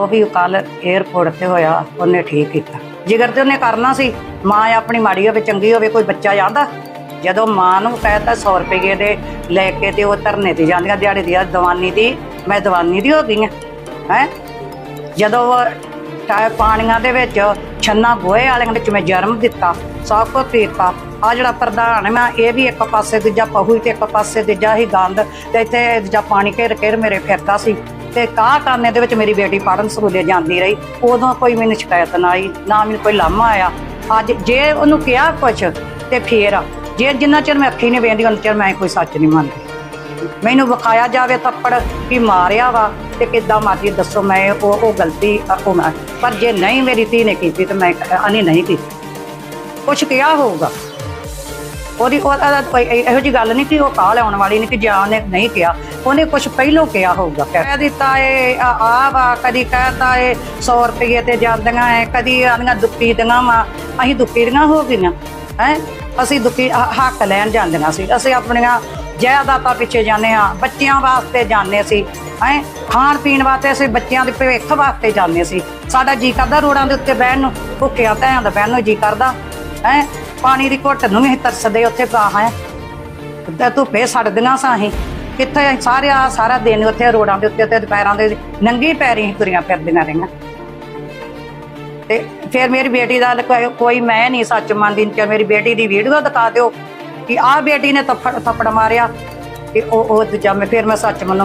ਉਹ ਵੀ ਕੱਲ 에어ਪੋਰਟ ਤੇ ਹੋਇਆ, ਉਹਨੇ ਠੀਕ ਕੀਤਾ। ਜਿਗਰ ਤੇ ਉਹਨੇ ਕਰਨਾ ਸੀ, ਮਾਂ ਆਪਣੀ ਮਾੜੀ ਹੋਵੇ, ਚੰਗੀ ਹੋਵੇ, ਕੋਈ ਬੱਚਾ ਜਾਂਦਾ। ਜਦੋਂ ਮਾਂ ਨੂੰ ਕਹਿਤਾ 100 ਰੁਪਏ ਦੇ ਲੈ ਕੇ ਤੇ ਉਹ ਧਰਨੇ ਤੇ ਜਾਂਦੀਆਂ, ਦਿਹਾੜੀ ਦੀ ਦਵਾਨੀ ਦੀ, ਮੈਂ ਦਵਾਨੀ ਦੀ ਹੋ ਗਈ ਹਾਂ। ਹੈ? ਜਦੋਂ ਉਹ ਪਾਣੀਆਂ ਦੇ ਵਿੱਚ ਛੰਨਾ ਗੋਹੇ ਵਾਲਿਆਂ ਦੇ ਵਿੱਚ ਮੈਂ ਜਨਮ ਦਿੱਤਾ, ਸਭ ਕੁਝ ਪੀਤਾ। ਆ ਜਿਹੜਾ ਪ੍ਰਧਾਨ ਮੈਂ, ਇਹ ਵੀ ਇੱਕ ਪਾਸੇ ਦੂਜਾ ਪਹੂ, ਤੇ ਇੱਕ ਪਾਸੇ ਦੂਜਾ ਹੀ ਗੰਦ, ਤੇ ਇੱਥੇ ਦੂਜਾ ਪਾਣੀ ਘੇਰ ਘੇਰ ਮੇਰੇ ਫਿਰਦਾ ਸੀ। ਤੇ ਕਾਹ ਕਾਨੇ ਦੇ ਵਿੱਚ ਮੇਰੀ ਬੇਟੀ ਪੜਨ ਸਕੂਲੇ ਜਾਂਦੀ ਰਹੀ? ਉਦੋਂ ਕੋਈ ਮੈਨੂੰ ਸ਼ਿਕਾਇਤ ਨਾ ਆਈ, ਨਾ ਮੈਨੂੰ ਕੋਈ ਲਾਮਾ ਆਇਆ। ਅੱਜ ਜੇ ਉਹਨੂੰ ਕਿਹਾ ਕੁਛ ਤੇ ਫੇਰ ਜੇ ਜਿੰਨਾ ਚਿਰ ਮੈਂ ਅੱਖੀ ਨਹੀਂ ਵੇਂਦੀ ਉਹਨਾਂ ਚਿਰ ਮੈਂ ਕੋਈ ਸੱਚ ਨਹੀਂ ਮੰਨਦੀ। ਮੈਨੂੰ ਵਿਖਾਇਆ ਜਾਵੇ ਤੱਪੜ ਕਿ ਮਾਰਿਆ ਵਾ ਤੇ ਕਿੱਦਾਂ ਮਰਜ਼ੀ ਦੱਸੋ, ਮੈਂ ਉਹ ਉਹ ਗਲਤੀ ਉਹ ਮੈਂ ਪਰ ਜੇ ਨਹੀਂ ਮੇਰੀ ਧੀ ਨੇ ਕੀਤੀ ਤੇ ਮੈਂ ਅਨੀ ਨਹੀਂ ਕੀਤੀ। ਕੁਛ ਕਿਹਾ ਹੋਊਗਾ। ਉਹਦੀ ਉਹਦਾ ਕੋਈ ਇਹ- ਇਹੋ ਜੀ ਗੱਲ ਨਹੀਂ ਕਿ ਉਹ ਕਾਲ ਆਉਣ ਵਾਲੀ ਨਹੀਂ ਕਿ ਜਾਂ ਉਹਨੇ ਨਹੀਂ ਕਿਹਾ। ਉਹਨੇ ਕੁਛ ਪਹਿਲੋਂ ਕਿਹਾ ਹੋਊਗਾ। ਕਹਿ ਦਿੱਤਾ ਏ, ਆ ਆ ਵਾ, ਕਦੀ ਕਹਤਾ ਏ 100 ਰੁਪਏ ਤੇ ਜਾਂਦੀਆਂ ਐ ਕਦੀ ਆਂਦੀਆਂ ਦੁੱਪੀ ਦੀਆਂ ਵਾ। ਅਸੀਂ ਦੁੱਪੀ ਦੀਆਂ ਹੋ ਗਈਆਂ। ਹੈ? ਅਸੀਂ ਦੁੱਪੀ ਹ- ਹੱਕ ਲੈਣ ਜਾਂਦੀਆਂ ਸੀ। ਅਸੀਂ ਆਪਣੀਆਂ ਜਾਇਦਾਦਾਂ ਪਿੱਛੇ ਜਾਂਦੇ ਆ ਬੱਚਿਆਂ ਵਾਸਤੇ ਜਾਂਦੇ ਸੀ। ਹੈ? ਖਾਣ ਪੀਣ ਵਾਸਤੇ ਅਸੀਂ ਬੱਚਿਆਂ ਦੇ ਭਵਿੱਖ ਵਾਸਤੇ ਜਾਂਦੇ ਸੀ। ਸਾਡਾ ਜੀ ਕਰਦਾ ਰੋੜਾਂ ਦੇ ਉੱਤੇ ਬਹਿਣ ਨੂੰ। ਭੁੱਖਿਆ ਧਿਆਂ ਦਾ ਬਹਿਣ ਨੂੰ ਜੀ ਕਰਦਾ। ਹੈ? ਪਾਣੀ ਦੀ ਘੁੱਟ ਨੂੰ ਵੀ ਅਸੀਂ ਤਰਸਦੇ ਉੱਥੇ ਪਾ ਹੈ। ਤੇ ਧੁੱਪੇ ਸੜਦੀਆਂ ਸਾਂ ਅਸੀਂ। ਕਿੱਥੇ ਸਾਰੇ ਆ, ਸਾਰਾ ਦਿਨ ਉੱਥੇ ਰੋੜਾਂ ਦੇ ਉੱਤੇ ਤੇ ਦੁਪਹਿਰਾਂ ਦੇ ਨੰਗੀ ਪੈਰੀ ਤੁਰੀਆਂ ਫਿਰਦੀਆਂ ਰਹੀਆਂ। ਤੇ ਫਿਰ ਮੇਰੀ ਬੇਟੀ ਦਾ ਕੋਈ- ਕੋਈ ਮੈਂ ਨਹੀਂ ਸੱਚ ਮੰਨਦੀ ਕਿ ਮੇਰੀ ਬੇਟੀ ਦੀ ਵੀਡੀਓ ਦਿਖਾ ਦਿਓ ਕਿ ਆਹ ਬੇਟੀ ਨੇ ਥੱਪੜ ਥੱਪੜ ਮਾਰਿਆ ਤੇ ਉਹ ਉਹ ਦੂਜਾ ਮੈਂ, ਫਿਰ ਮੈਂ ਸੱਚ ਮੰਨੂ